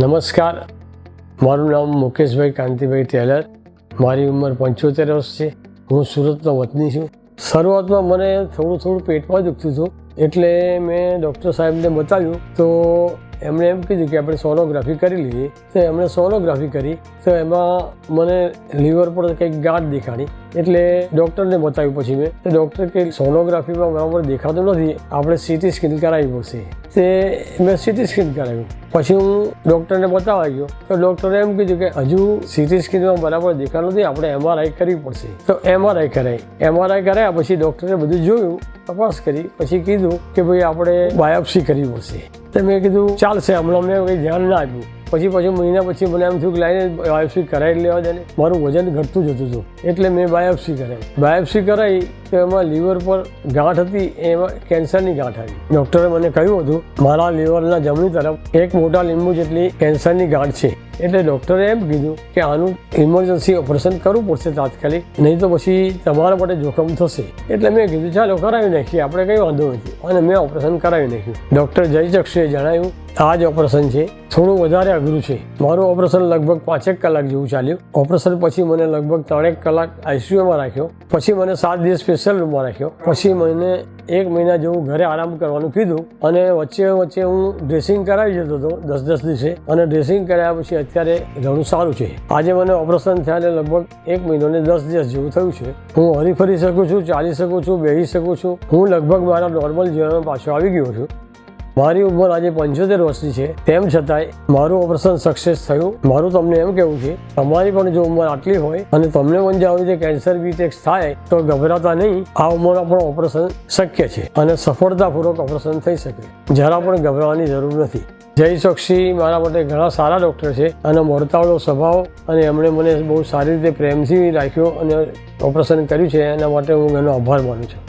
નમસ્કાર. મારું નામ મુકેશભાઈ કાંતિભાઈ ટેલર. મારી ઉંમર પંચોતેર વર્ષ છે. હું સુરતનો વતની છું. શરૂઆતમાં મને થોડું થોડું પેટમાં દુખતું હતું. એટલે મેં ડૉક્ટર સાહેબને બતાવ્યું. તો એમણે એમ કીધું કે આપણે સોનોગ્રાફી કરી લઈએ. તો એમણે સોનોગ્રાફી કરી. તો એમાં મને લીવર પર કંઈક ગાંઠ દેખાડી. એટલે ડૉક્ટરને બતાવ્યું પછી મેં. તો ડૉક્ટર કે સોનોગ્રાફીમાં બરાબર દેખાતું નથી. આપણે સીટી સ્કેન કરાવી પડશે. તે મેં સીટી સ્કેન કરાવ્યું પછી હું ડૉક્ટરને બતાવવા ગયો. તો ડૉક્ટરે એમ કીધું કે હજુ સીટી સ્કેનમાં બરાબર દેખાતું નથી. આપણે એમઆરઆઈ કરવી પડશે. તો એમઆરઆઈ કરાય એમઆરઆઈ કરાયા પછી ડૉક્ટરે બધું જોયું, તપાસ કરી. પછી કીધું કે ભાઈ આપણે બાયોપ્સી કરવી પડશે. તો મેં કીધું, ચાલશે, હમણાં મેં કંઈ ધ્યાન ના આપ્યું. પછી પછી મહિના પછી મને એમ થયું કે લાઈને બાયોપ્સી કરાવી લેવા દે મારું વજન ઘટતું જતું હતું. એટલે મેં બાયોપ્સી કરાવી. બાયોપ્સી કરાવી તો એમાં લીવર પર ગાંઠ હતી, એમાં કેન્સરની ગાંઠ આવી. ડૉક્ટરે મને કહ્યું હતું, મારા લીવરના જમણી તરફ એક મોટા લીંબુ જેટલી કેન્સરની ગાંઠ છે. એટલે ડૉક્ટરે એમ કીધું કે આનું ઇમરજન્સી ઓપરેશન કરવું પડશે તાત્કાલિક, નહીં તો પછી તમારા માટે જોખમ થશે. એટલે મેં કીધું, ચાલો કરાવી નાખીએ, આપણે કંઈ વાંધો નથી. અને મેં ઓપરેશન કરાવી નાખ્યું. ડૉક્ટર જય ચક્ષુએ જણાવ્યું આ જ ઓપરેશન છે. થોડું વધારે અઘરું છે. મારું ઓપરેશન લગભગ પાંચેક કલાક જેવું ચાલ્યું. ઓપરેશન પછી મને લગભગ ત્રણેક કલાક આઈસીયુમાં રાખ્યો. પછી મને સાત દિવસ સ્પેશિયલ રૂમમાં રાખ્યો. પછી મને એક મહિના જેવું ઘરે આરામ કરવાનું કીધું અને વચ્ચે વચ્ચે હું ડ્રેસિંગ કરાવી જતો હતો દસ દસ દિવસે. અને ડ્રેસિંગ કર્યા પછી અત્યારે ઘણું સારું છે. આજે મને ઓપરેશન થયાને લગભગ એક મહિનો ને દસ દિવસ જેવું થયું છે. હું હરી ફરી શકું છું, ચાલી શકું છું બેસી શકું છું. હું લગભગ મારા નોર્મલ જીવનમાં પાછો આવી ગયો છું. મારી ઉંમર આજે પંચોતેર વર્ષની છે. તેમ છતાંય મારું ઓપરેશન સક્સેસ થયું. મારું તમને એમ કહેવું છે, તમારી પણ જો ઉંમર આટલી હોય અને તમને પણ જો આવી રીતે કેન્સર બીટેક્સ થાય, તો ગભરાતા નહીં. આ ઉંમરમાં પણ ઓપરેશન શક્ય છે અને સફળતાપૂર્વક ઓપરેશન થઈ શકે. જરા પણ ગભરાવાની જરૂર નથી. જય ચોકસી મારા માટે ઘણા સારા ડૉક્ટર છે અને મળતાવળો સ્વભાવ અને એમણે મને બહુ સારી રીતે પ્રેમથી રાખ્યો અને ઓપરેશન કર્યું છે. એના માટે હું એનો આભાર માનું છું.